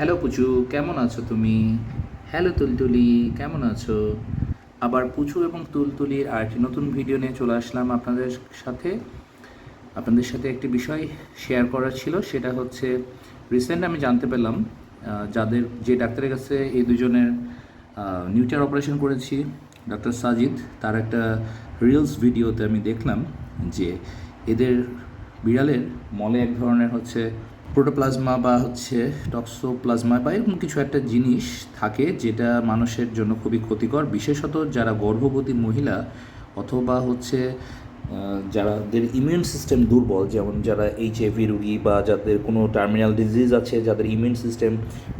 Hello পুচু কেমন আছো তুমি? হ্যালো তুলতুলি কেমন আছো? আবার পুচু এবং তুলতুলির আর একটি নতুন ভিডিও নিয়ে চলে আসলাম আপনাদের সাথে। আপনাদের সাথে একটি বিষয় শেয়ার করার ছিল, সেটা হচ্ছে রিসেন্ট আমি জানতে পেলাম যাদের, যে ডাক্তারের কাছে এই দুজনের নিউটার অপারেশন করেছি, ডাক্তার সাজিদ, তার একটা রিলস ভিডিওতে আমি দেখলাম যে এদের বিড়ালের মলে এক ধরনের হচ্ছে প্রোটোপ্লাজমা বা হচ্ছে টক্সোপ্লাজমা বা এরকম কিছু একটা জিনিস থাকে যেটা মানুষের জন্য খুবই ক্ষতিকর। বিশেষত যারা গর্ভবতী মহিলা অথবা হচ্ছে যাদের ইমিউন সিস্টেম দুর্বল, যেমন যারা এইচ এইচআইভি রুগী বা যাদের কোনো টার্মিনাল ডিজিজ আছে, যাদের ইমিউন সিস্টেম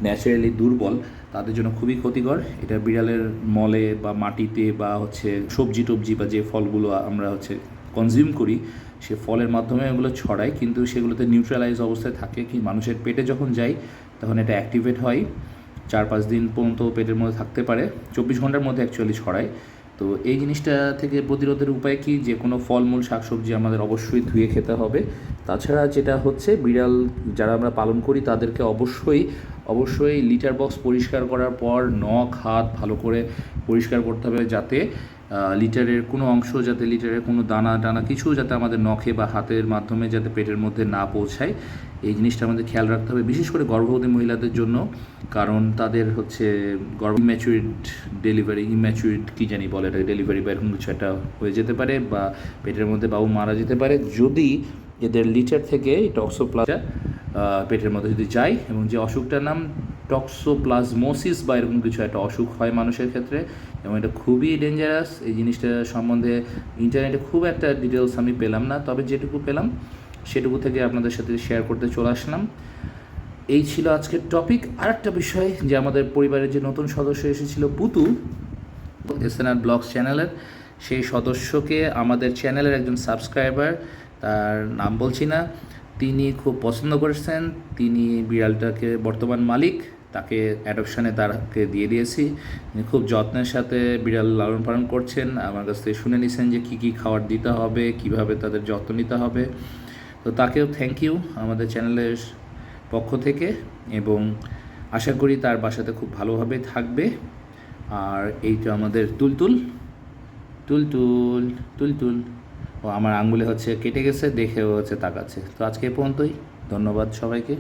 ন্যাচারালি দুর্বল, তাদের জন্য খুবই ক্ষতিকর। এটা বিড়ালের মলে বা মাটিতে বা হচ্ছে সবজি টবজি বা যে ফলগুলো আমরা হচ্ছে কনজিউম করি, সে ফলের মাধ্যমে ওগুলো ছড়ায়, কিন্তু সেগুলোতে নিউট্রালাইজ অবস্থায় থাকে কি, মানুষের পেটে যখন যায়, তখন এটা অ্যাক্টিভেট হয়। চার পাঁচ দিন পর্যন্ত পেটের মধ্যে থাকতে পারে, চব্বিশ ঘণ্টার মধ্যে অ্যাকচুয়ালি ছড়ায়। তো এই জিনিসটা থেকে প্রতিরোধের উপায় কি? যে কোনো ফলমূল, শাকসবজি আমাদের অবশ্যই ধুয়ে খেতে হবে। তাছাড়া যেটা হচ্ছে, বিড়াল যারা আমরা পালন করি, তাদেরকে অবশ্যই অবশ্যই লিটার বক্স পরিষ্কার করার পর নখ, হাত ভালো করে পরিষ্কার করতে হবে যাতে লিটারের কোনো অংশ যাতে লিটারের কোনো দানা টানা কিছু যাতে আমাদের নখে বা হাতের মাধ্যমে যাতে পেটের মধ্যে না পৌঁছায়। এই জিনিসটা আমাদের খেয়াল রাখতে হবে, বিশেষ করে গর্ভবতী মহিলাদের জন্য, কারণ তাদের হচ্ছে গর্ভ ইম্যাচুরিড ডেলিভারি ইম্যাচুরিড কী জানি বলে এটা ডেলিভারি বা এরকম কিছু একটা হয়ে যেতে পারে বা পেটের মধ্যে বাবু মারা যেতে পারে। যদি এদের লিটার থেকে টক্সোপ্লাজা পেটের মধ্যে যদি যায় এবং যে অসুখটার নাম টক্সোপ্লাজমোসিস বা এরকম কিছু একটা অসুখ হয় মানুষের ক্ষেত্রে এবং এটা খুবই ডেঞ্জারাস এই জিনিসটা সম্বন্ধে ইন্টারনেটে খুব একটা ডিটেলস আমি পেলাম না, তবে যেটুকু পেলাম সেটুকু থেকে আপনাদের সাথে শেয়ার করতে চলে আসলাম। এই ছিল আজকের টপিক আর একটা বিষয় যে আমাদের পরিবারের যে নতুন সদস্য এসেছিল পুতু, এসএনআর ব্লগস চ্যানেলের, সেই সদস্যকে আমাদের চ্যানেলের একজন সাবস্ক্রাইবার তার নাম বলছি না তিনি খুব পছন্দ করেছেন। তিনি বিড়ালটাকে বর্তমান মালিক। তাকে অ্যাডপশানে তারকে দিয়ে দিয়েছি। তিনি খুব যত্নের সাথে বিড়াল লালন পালন করছেন। আমার কাছ থেকে শুনে নিছেন যে কী কী খাবার দিতে হবে, কীভাবে তাদের যত্ন নিতে হবে। তো তাকেও থ্যাংক ইউ আমাদের চ্যানেলের পক্ষ থেকে এবং আশা করি তার বাসাতে খুব ভালোভাবে থাকবে। আর এই তো আমাদের তুলতুল। তুলতুল তুলতুল। ও আমার আঙ্গুলে হচ্ছে কেটে গেছে, দেখেও হচ্ছে তাকাচ্ছে। তো আজকে এ পর্যন্তই। ধন্যবাদ সবাইকে।